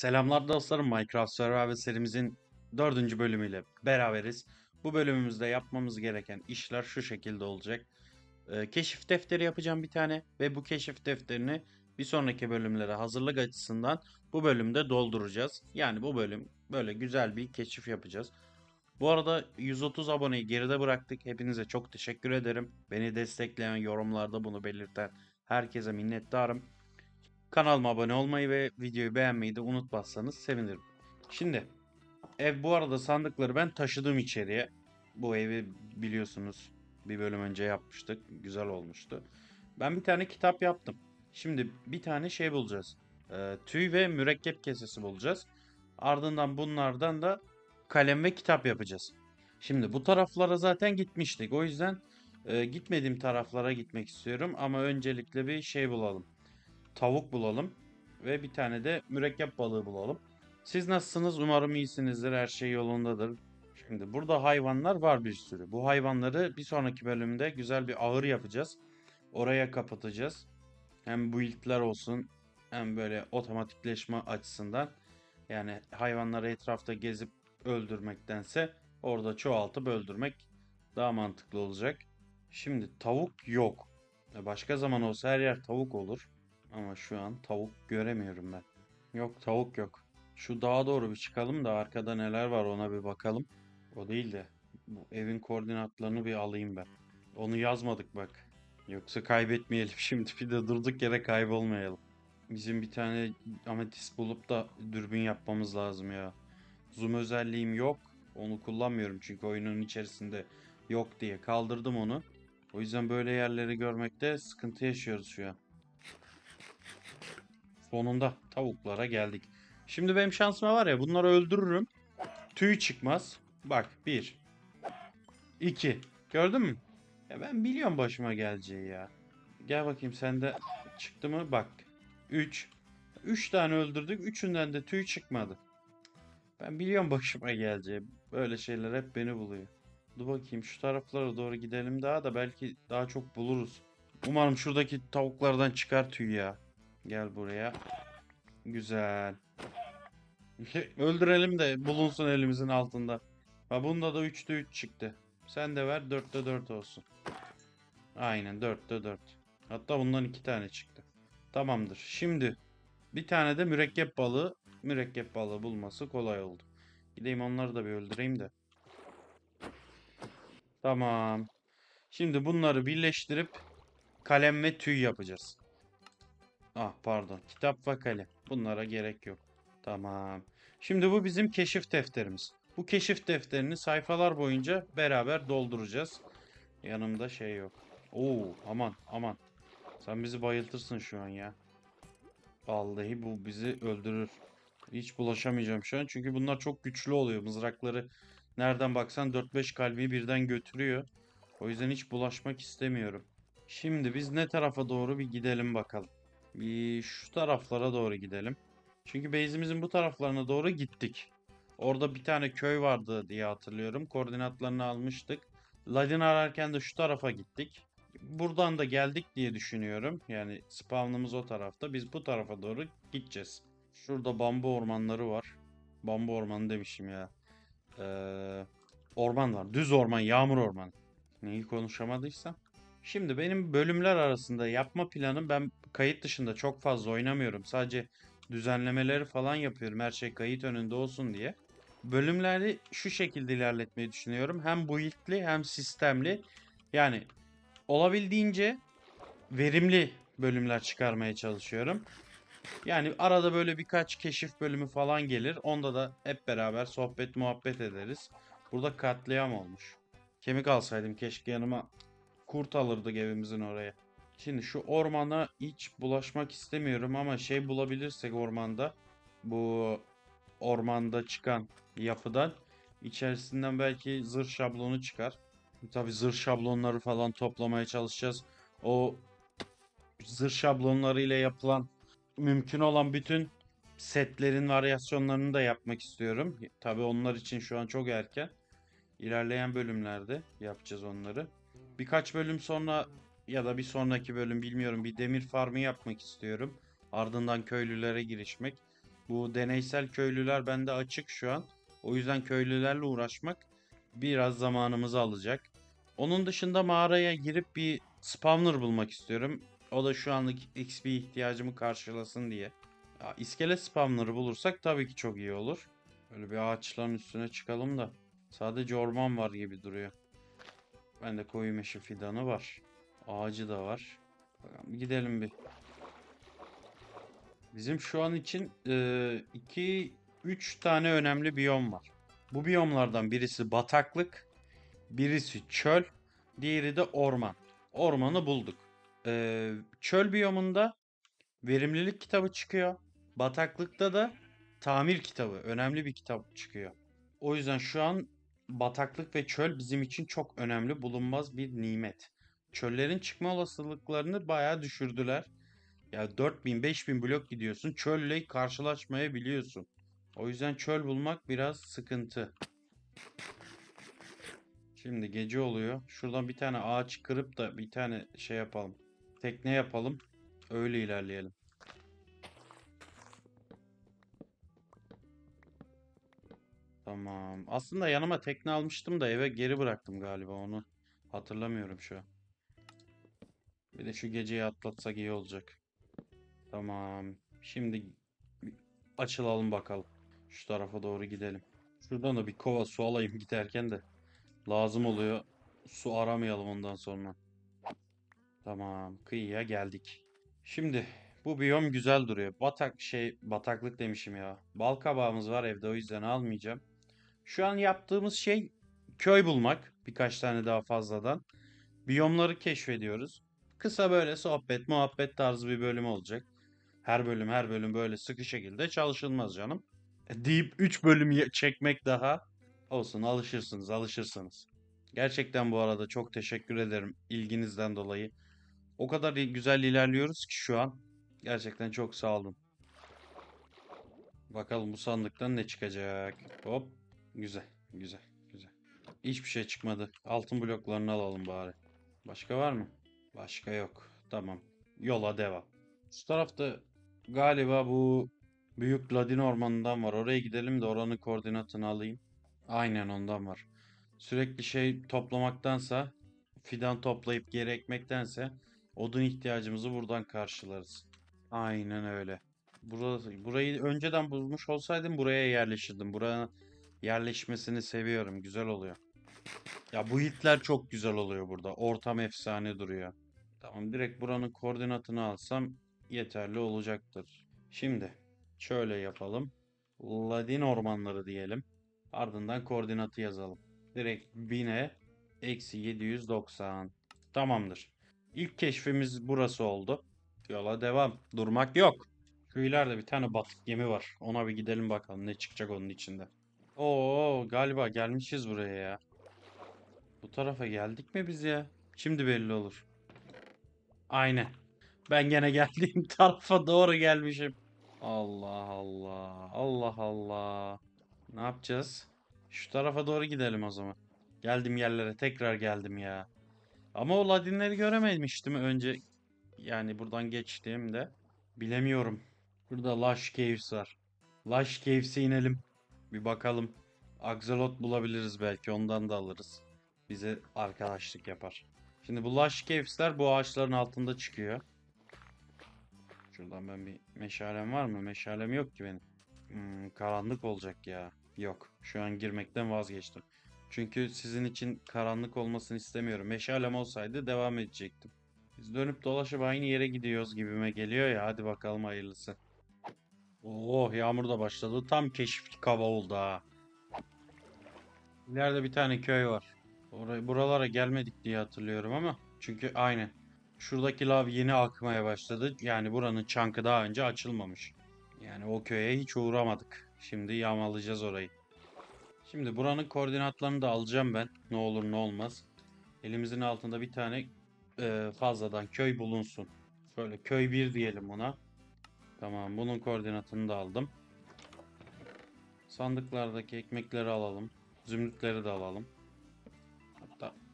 Selamlar dostlarım Minecraft Survival serimizin dördüncü bölümüyle beraberiz. Bu bölümümüzde yapmamız gereken işler şu şekilde olacak. Ee, keşif defteri yapacağım bir tane ve bu keşif defterini bir sonraki bölümlere hazırlık açısından bu bölümde dolduracağız. Yani bu bölüm böyle güzel bir keşif yapacağız. Bu arada 130 aboneyi geride bıraktık. Hepinize çok teşekkür ederim. Beni destekleyen, yorumlarda bunu belirten herkese minnettarım. Kanalıma abone olmayı ve videoyu beğenmeyi de unutmazsanız sevinirim. Şimdi ev bu arada sandıkları ben taşıdım içeriye. Bu evi biliyorsunuz bir bölüm önce yapmıştık. Güzel olmuştu. Ben bir tane kitap yaptım. Şimdi bir tane şey bulacağız. Ee, tüy ve mürekkep kesesi bulacağız. Ardından bunlardan da kalem ve kitap yapacağız. Şimdi bu taraflara zaten gitmiştik. O yüzden e, gitmediğim taraflara gitmek istiyorum. Ama öncelikle bir şey bulalım tavuk bulalım ve bir tane de mürekkep balığı bulalım. Siz nasılsınız? Umarım iyisinizdir. Her şey yolundadır. Şimdi burada hayvanlar var bir sürü. Bu hayvanları bir sonraki bölümde güzel bir ahır yapacağız. Oraya kapatacağız. Hem build'ler olsun hem böyle otomatikleşme açısından. Yani hayvanları etrafta gezip öldürmektense orada çoğaltıp öldürmek daha mantıklı olacak. Şimdi tavuk yok. Başka zaman olsa her yer tavuk olur. Ama şu an tavuk göremiyorum ben. Yok tavuk yok. Şu dağa doğru bir çıkalım da arkada neler var ona bir bakalım. O değil de bu evin koordinatlarını bir alayım ben. Onu yazmadık bak. Yoksa kaybetmeyelim şimdi bir de durduk yere kaybolmayalım. Bizim bir tane ametist bulup da dürbün yapmamız lazım ya. Zoom özelliğim yok. Onu kullanmıyorum çünkü oyunun içerisinde yok diye kaldırdım onu. O yüzden böyle yerleri görmekte sıkıntı yaşıyoruz şu an. Sonunda tavuklara geldik. Şimdi benim şansıma var ya bunları öldürürüm. Tüy çıkmaz. Bak bir. iki. Gördün mü? Ya ben biliyorum başıma geleceği ya. Gel bakayım sende çıktı mı? Bak. Üç. Üç tane öldürdük. Üçünden de tüy çıkmadı. Ben biliyorum başıma geleceği. Böyle şeyler hep beni buluyor. Dur bakayım şu taraflara doğru gidelim daha da belki daha çok buluruz. Umarım şuradaki tavuklardan çıkar tüy ya. Gel buraya. Güzel. Öldürelim de bulunsun elimizin altında. Ha bunda da 3'te 3 çıktı. Sen de ver 4'te 4 olsun. Aynen 4'te 4. Hatta bundan 2 tane çıktı. Tamamdır. Şimdi bir tane de mürekkep balığı. Mürekkep balığı bulması kolay oldu. Gideyim onları da bir öldüreyim de. Tamam. Şimdi bunları birleştirip kalem ve tüy yapacağız. Ah pardon. Kitap ve kalem. Bunlara gerek yok. Tamam. Şimdi bu bizim keşif defterimiz. Bu keşif defterini sayfalar boyunca beraber dolduracağız. Yanımda şey yok. Oo aman aman. Sen bizi bayıltırsın şu an ya. Vallahi bu bizi öldürür. Hiç bulaşamayacağım şu an. Çünkü bunlar çok güçlü oluyor. Mızrakları nereden baksan 4-5 kalbi birden götürüyor. O yüzden hiç bulaşmak istemiyorum. Şimdi biz ne tarafa doğru bir gidelim bakalım. Bir şu taraflara doğru gidelim. Çünkü base'imizin bu taraflarına doğru gittik. Orada bir tane köy vardı diye hatırlıyorum. Koordinatlarını almıştık. Ladin ararken de şu tarafa gittik. Buradan da geldik diye düşünüyorum. Yani spawnımız o tarafta. Biz bu tarafa doğru gideceğiz. Şurada bambu ormanları var. Bambu ormanı demişim ya. Ee, orman var. Düz orman, yağmur ormanı. Neyi konuşamadıysam. Şimdi benim bölümler arasında yapma planım ben kayıt dışında çok fazla oynamıyorum. Sadece düzenlemeleri falan yapıyorum. Her şey kayıt önünde olsun diye. Bölümleri şu şekilde ilerletmeyi düşünüyorum. Hem build'li hem sistemli. Yani olabildiğince verimli bölümler çıkarmaya çalışıyorum. Yani arada böyle birkaç keşif bölümü falan gelir. Onda da hep beraber sohbet muhabbet ederiz. Burada katliam olmuş. Kemik alsaydım keşke yanıma kurt alırdık evimizin oraya. Şimdi şu ormana hiç bulaşmak istemiyorum ama şey bulabilirsek ormanda bu ormanda çıkan yapıdan içerisinden belki zırh şablonu çıkar. Tabi zırh şablonları falan toplamaya çalışacağız. O zırh şablonları ile yapılan mümkün olan bütün setlerin varyasyonlarını da yapmak istiyorum. Tabi onlar için şu an çok erken. İlerleyen bölümlerde yapacağız onları. Birkaç bölüm sonra ya da bir sonraki bölüm bilmiyorum bir demir farmı yapmak istiyorum. Ardından köylülere girişmek. Bu deneysel köylüler bende açık şu an. O yüzden köylülerle uğraşmak biraz zamanımızı alacak. Onun dışında mağaraya girip bir spawner bulmak istiyorum. O da şu anlık XP ihtiyacımı karşılasın diye. Ya, iskelet spawner'ı bulursak tabii ki çok iyi olur. Böyle bir ağaçların üstüne çıkalım da. Sadece orman var gibi duruyor. Bende koyu meşe fidanı var. Ağacı da var. Bakalım gidelim bir. Bizim şu an için 2 3 tane önemli biyom var. Bu biyomlardan birisi bataklık, birisi çöl, diğeri de orman. Ormanı bulduk. Ee, çöl biyomunda verimlilik kitabı çıkıyor. Bataklıkta da tamir kitabı, önemli bir kitap çıkıyor. O yüzden şu an bataklık ve çöl bizim için çok önemli, bulunmaz bir nimet. Çöllerin çıkma olasılıklarını bayağı düşürdüler. Ya 4000 5000 blok gidiyorsun, çölle karşılaşmayabiliyorsun. O yüzden çöl bulmak biraz sıkıntı. Şimdi gece oluyor. Şuradan bir tane ağaç kırıp da bir tane şey yapalım. Tekne yapalım. Öyle ilerleyelim. Tamam. Aslında yanıma tekne almıştım da eve geri bıraktım galiba onu. Hatırlamıyorum şu an. Bir de şu geceyi atlatsak iyi olacak. Tamam. Şimdi açılalım bakalım. Şu tarafa doğru gidelim. Şuradan da bir kova su alayım giderken de. Lazım oluyor. Su aramayalım ondan sonra. Tamam. Kıyıya geldik. Şimdi bu biyom güzel duruyor. Batak şey bataklık demişim ya. Bal kabağımız var evde o yüzden almayacağım. Şu an yaptığımız şey köy bulmak. Birkaç tane daha fazladan. Biyomları keşfediyoruz. Kısa böyle sohbet, muhabbet tarzı bir bölüm olacak. Her bölüm her bölüm böyle sıkı şekilde çalışılmaz canım. E, Deyip 3 bölüm çekmek daha olsun alışırsınız alışırsınız. Gerçekten bu arada çok teşekkür ederim ilginizden dolayı. O kadar güzel ilerliyoruz ki şu an. Gerçekten çok sağ olun. Bakalım bu sandıktan ne çıkacak. Hop. Güzel, güzel, güzel. Hiçbir şey çıkmadı. Altın bloklarını alalım bari. Başka var mı? Başka yok. Tamam. Yola devam. Şu tarafta galiba bu büyük Ladin ormanından var. Oraya gidelim de oranın koordinatını alayım. Aynen ondan var. Sürekli şey toplamaktansa, fidan toplayıp geri ekmektense odun ihtiyacımızı buradan karşılarız. Aynen öyle. Burası, burayı önceden bulmuş olsaydım buraya yerleşirdim. Buranın yerleşmesini seviyorum. Güzel oluyor. Ya bu hitler çok güzel oluyor burada. Ortam efsane duruyor. Tamam direkt buranın koordinatını alsam yeterli olacaktır. Şimdi şöyle yapalım. Ladin ormanları diyelim. Ardından koordinatı yazalım. Direkt 1000'e eksi 790. Tamamdır. İlk keşfimiz burası oldu. Yola devam. Durmak yok. Şu bir tane batık gemi var. Ona bir gidelim bakalım ne çıkacak onun içinde. Oo galiba gelmişiz buraya ya. Bu tarafa geldik mi biz ya? Şimdi belli olur. Aynen. Ben gene geldiğim tarafa doğru gelmişim. Allah Allah. Allah Allah. Ne yapacağız? Şu tarafa doğru gidelim o zaman. Geldim yerlere tekrar geldim ya. Ama o Ladinleri görememiştim önce. Yani buradan geçtiğimde. Bilemiyorum. Burada Lush Caves var. Lush Caves'e inelim. Bir bakalım. Axolot bulabiliriz belki ondan da alırız. Bize arkadaşlık yapar. Şimdi bu Lush Caves'ler bu ağaçların altında çıkıyor. Şuradan ben bir meşalem var mı? Meşalem yok ki benim. Hmm, karanlık olacak ya. Yok. Şu an girmekten vazgeçtim. Çünkü sizin için karanlık olmasını istemiyorum. Meşalem olsaydı devam edecektim. Biz dönüp dolaşıp aynı yere gidiyoruz gibime geliyor ya. Hadi bakalım hayırlısı. Oh yağmur da başladı. Tam keşif kava oldu ha. İleride bir tane köy var. Oraya, buralara gelmedik diye hatırlıyorum ama. Çünkü aynen. Şuradaki lav yeni akmaya başladı. Yani buranın çankı daha önce açılmamış. Yani o köye hiç uğramadık. Şimdi yağmalayacağız orayı. Şimdi buranın koordinatlarını da alacağım ben. Ne olur ne olmaz. Elimizin altında bir tane e, fazladan köy bulunsun. Şöyle köy 1 diyelim ona. Tamam bunun koordinatını da aldım. Sandıklardaki ekmekleri alalım. Zümrütleri de alalım.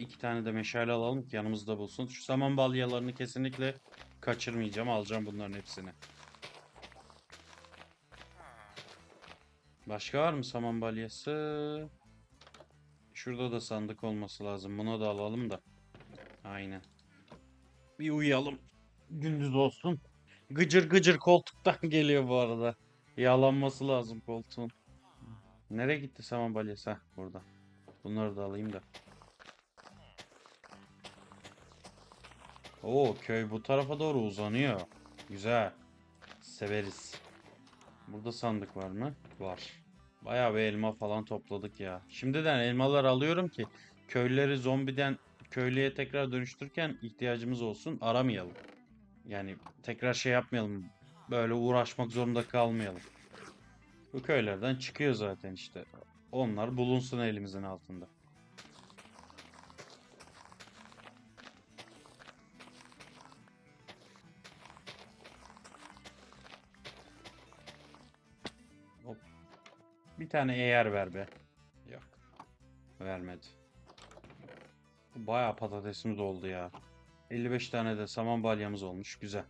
İki tane de meşale alalım ki yanımızda bulsun. Şu saman balyalarını kesinlikle kaçırmayacağım. Alacağım bunların hepsini. Başka var mı saman balyası? Şurada da sandık olması lazım. Bunu da alalım da. Aynen. Bir uyuyalım. Gündüz olsun. Gıcır gıcır koltuktan geliyor bu arada. Yağlanması lazım koltuğun. Nereye gitti saman balyası? Heh, burada. Bunları da alayım da. Oo köy bu tarafa doğru uzanıyor. Güzel. Severiz. Burada sandık var mı? Var. Bayağı bir elma falan topladık ya. Şimdiden elmalar alıyorum ki köylüleri zombiden köylüye tekrar dönüştürürken ihtiyacımız olsun. Aramayalım. Yani tekrar şey yapmayalım. Böyle uğraşmak zorunda kalmayalım. Bu köylerden çıkıyor zaten işte. Onlar bulunsun elimizin altında. Bir tane eğer ver be. Yok. Vermedi. Bayağı patatesimiz oldu ya. 55 tane de saman balyamız olmuş. Güzel.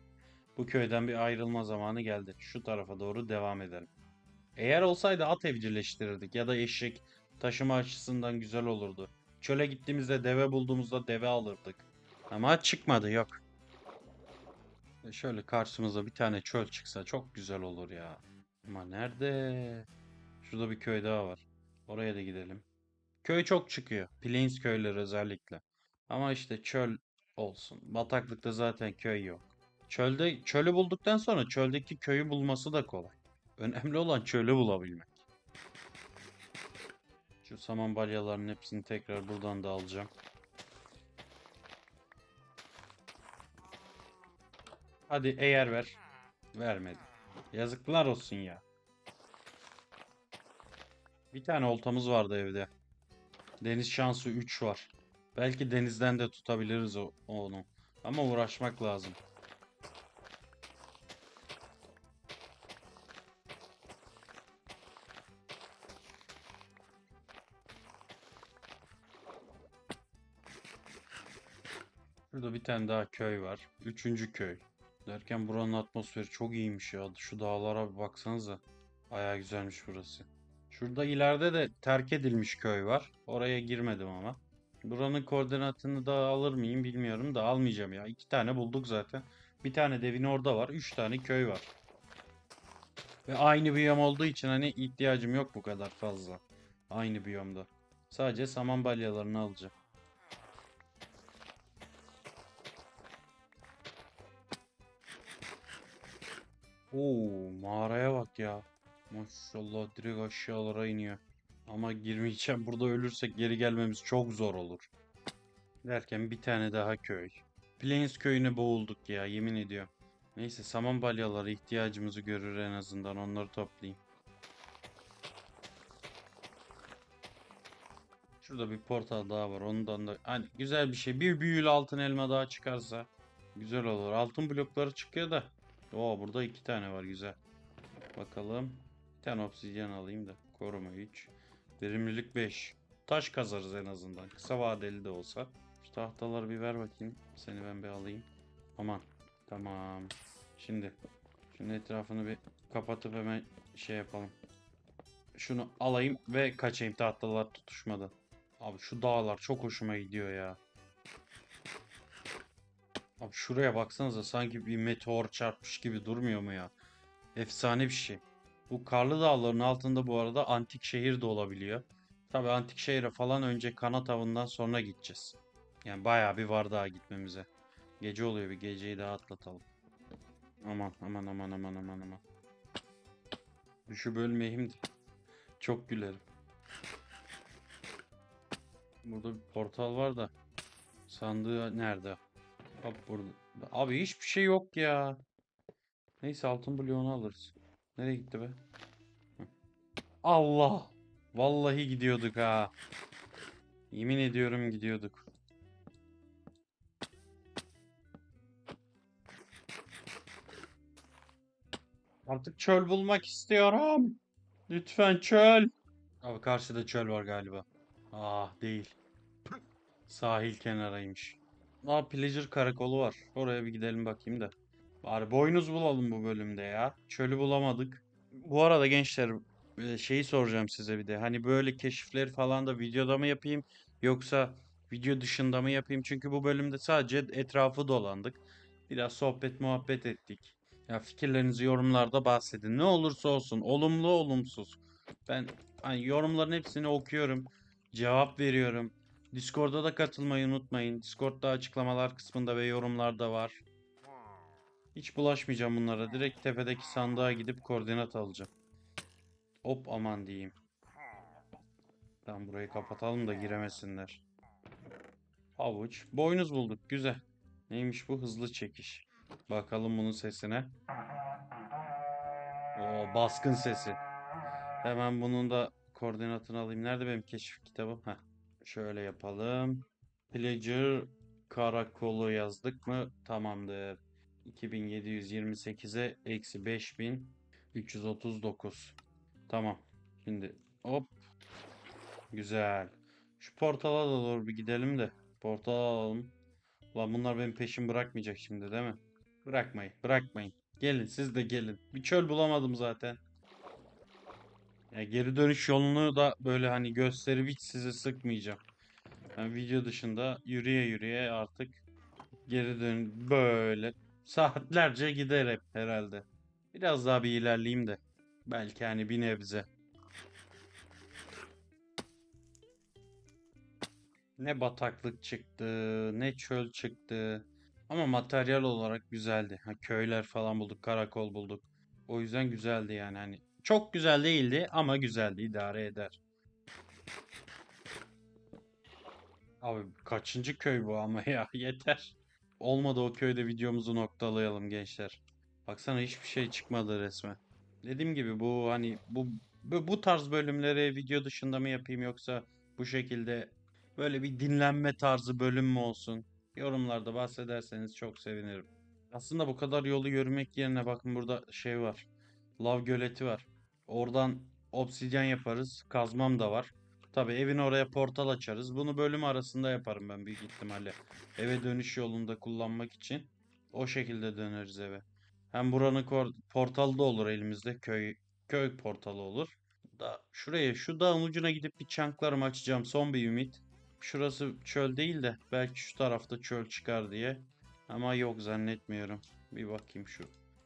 Bu köyden bir ayrılma zamanı geldi. Şu tarafa doğru devam edelim. Eğer olsaydı at evcilleştirirdik ya da eşek taşıma açısından güzel olurdu. Çöle gittiğimizde deve bulduğumuzda deve alırdık. Ama çıkmadı yok. E şöyle karşımıza bir tane çöl çıksa çok güzel olur ya. Ama nerede? Şurada bir köy daha var. Oraya da gidelim. Köy çok çıkıyor. Plains köyleri özellikle. Ama işte çöl olsun. Bataklıkta zaten köy yok. Çölde çölü bulduktan sonra çöldeki köyü bulması da kolay. Önemli olan çölü bulabilmek. Şu saman balyalarının hepsini tekrar buradan da alacağım. Hadi eğer ver. Vermedi. Yazıklar olsun ya. Bir tane oltamız vardı evde. Deniz şansı 3 var. Belki denizden de tutabiliriz onu. Ama uğraşmak lazım. Şurada bir tane daha köy var. Üçüncü köy. Derken buranın atmosferi çok iyiymiş ya. Şu dağlara bir baksanıza. Baya güzelmiş burası. Şurada ileride de terk edilmiş köy var. Oraya girmedim ama. Buranın koordinatını da alır mıyım bilmiyorum da almayacağım ya. İki tane bulduk zaten. Bir tane devin orada var. Üç tane köy var. Ve aynı biyom olduğu için hani ihtiyacım yok bu kadar fazla. Aynı biyomda. Sadece saman balyalarını alacağım. Oo mağaraya bak ya. Maşallah direkt aşağılara iniyor. Ama girmeyeceğim. Burada ölürsek geri gelmemiz çok zor olur. Derken bir tane daha köy. Plains köyüne boğulduk ya yemin ediyorum. Neyse saman balyaları ihtiyacımızı görür en azından onları toplayayım. Şurada bir portal daha var. Ondan da hani güzel bir şey. Bir büyülü altın elma daha çıkarsa güzel olur. Altın blokları çıkıyor da. Oo burada iki tane var güzel. Bakalım. Bir tane obsidyen alayım da. Koruma 3. Verimlilik 5. Taş kazarız en azından. Kısa vadeli de olsa. Şu tahtaları bir ver bakayım. Seni ben bir alayım. Aman. Tamam. Şimdi. Şunun etrafını bir kapatıp hemen şey yapalım. Şunu alayım ve kaçayım tahtalar tutuşmadan. Abi şu dağlar çok hoşuma gidiyor ya. Abi şuraya baksanıza sanki bir meteor çarpmış gibi durmuyor mu ya? Efsane bir şey. Bu karlı dağların altında bu arada antik şehir de olabiliyor. Tabi antik şehre falan önce kanat avından sonra gideceğiz. Yani bayağı bir var daha gitmemize. Gece oluyor bir geceyi daha atlatalım. Aman aman aman aman aman aman. Düşüp ölmeyeyim de. Çok gülerim. Burada bir portal var da. Sandığı nerede? Bak burada. Abi hiçbir şey yok ya. Neyse altın bloğunu alırız. Nereye gitti be? Allah! Vallahi gidiyorduk ha. Yemin ediyorum gidiyorduk. Artık çöl bulmak istiyorum. Lütfen çöl. Abi karşıda çöl var galiba. Ah değil. Sahil kenarıymış. Aa Pleasure karakolu var. Oraya bir gidelim bakayım da. Bari boynuz bulalım bu bölümde ya. Çölü bulamadık. Bu arada gençler e, şeyi soracağım size bir de. Hani böyle keşifleri falan da videoda mı yapayım yoksa video dışında mı yapayım? Çünkü bu bölümde sadece etrafı dolandık. Biraz sohbet muhabbet ettik. Ya fikirlerinizi yorumlarda bahsedin. Ne olursa olsun, olumlu olumsuz. Ben hani yorumların hepsini okuyorum. Cevap veriyorum. Discord'a da katılmayı unutmayın. Discord'da açıklamalar kısmında ve yorumlarda var. Hiç bulaşmayacağım bunlara. Direkt tepedeki sandığa gidip koordinat alacağım. Hop aman diyeyim. Tamam burayı kapatalım da giremesinler. Havuç. Boynuz bulduk. Güzel. Neymiş bu? Hızlı çekiş. Bakalım bunun sesine. O baskın sesi. Hemen bunun da koordinatını alayım. Nerede benim keşif kitabım? Heh. Şöyle yapalım. Pillager karakolu yazdık mı? Tamamdır. 2728'e eksi 5339. Tamam. Şimdi hop. Güzel. Şu portala da doğru bir gidelim de. Portal alalım. Ulan bunlar benim peşim bırakmayacak şimdi değil mi? Bırakmayın. Bırakmayın. Gelin siz de gelin. Bir çöl bulamadım zaten. Ya geri dönüş yolunu da böyle hani gösterip hiç sizi sıkmayacağım. Ben video dışında yürüye yürüye artık geri dön böyle saatlerce gider hep herhalde. Biraz daha bir ilerleyeyim de. Belki hani bir nebze. Ne bataklık çıktı, ne çöl çıktı. Ama materyal olarak güzeldi. Ha, köyler falan bulduk, karakol bulduk. O yüzden güzeldi yani hani. Çok güzel değildi ama güzeldi, idare eder. Abi kaçıncı köy bu ama ya yeter. Olmadı o köyde videomuzu noktalayalım gençler. Baksana hiçbir şey çıkmadı resmen. Dediğim gibi bu hani bu, bu tarz bölümleri video dışında mı yapayım yoksa bu şekilde böyle bir dinlenme tarzı bölüm mü olsun? Yorumlarda bahsederseniz çok sevinirim. Aslında bu kadar yolu yürümek yerine bakın burada şey var. Lav göleti var. Oradan obsidyen yaparız. Kazmam da var. Tabii evin oraya portal açarız. Bunu bölüm arasında yaparım ben büyük ihtimalle. Eve dönüş yolunda kullanmak için. O şekilde döneriz eve. Hem buranın kor- portalı da olur elimizde. Köy köy portalı olur. Da şuraya şu dağın ucuna gidip bir çanklarımı açacağım. Son bir ümit. Şurası çöl değil de belki şu tarafta çöl çıkar diye. Ama yok zannetmiyorum. Bir bakayım şu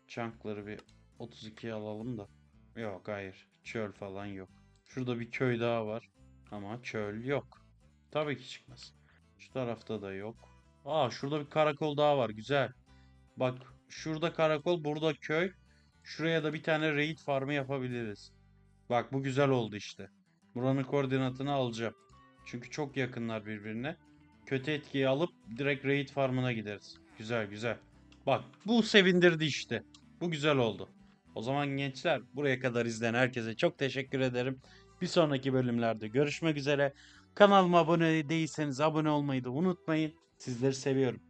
çankları bir 32'ye alalım da. Yok hayır. Çöl falan yok. Şurada bir köy daha var. Ama çöl yok. Tabii ki çıkmaz. Şu tarafta da yok. Aa şurada bir karakol daha var. Güzel. Bak şurada karakol, burada köy. Şuraya da bir tane raid farmı yapabiliriz. Bak bu güzel oldu işte. Buranın koordinatını alacağım. Çünkü çok yakınlar birbirine. Kötü etkiyi alıp direkt raid farmına gideriz. Güzel güzel. Bak bu sevindirdi işte. Bu güzel oldu. O zaman gençler buraya kadar izleyen herkese çok teşekkür ederim. Bir sonraki bölümlerde görüşmek üzere. Kanalıma abone değilseniz abone olmayı da unutmayın. Sizleri seviyorum.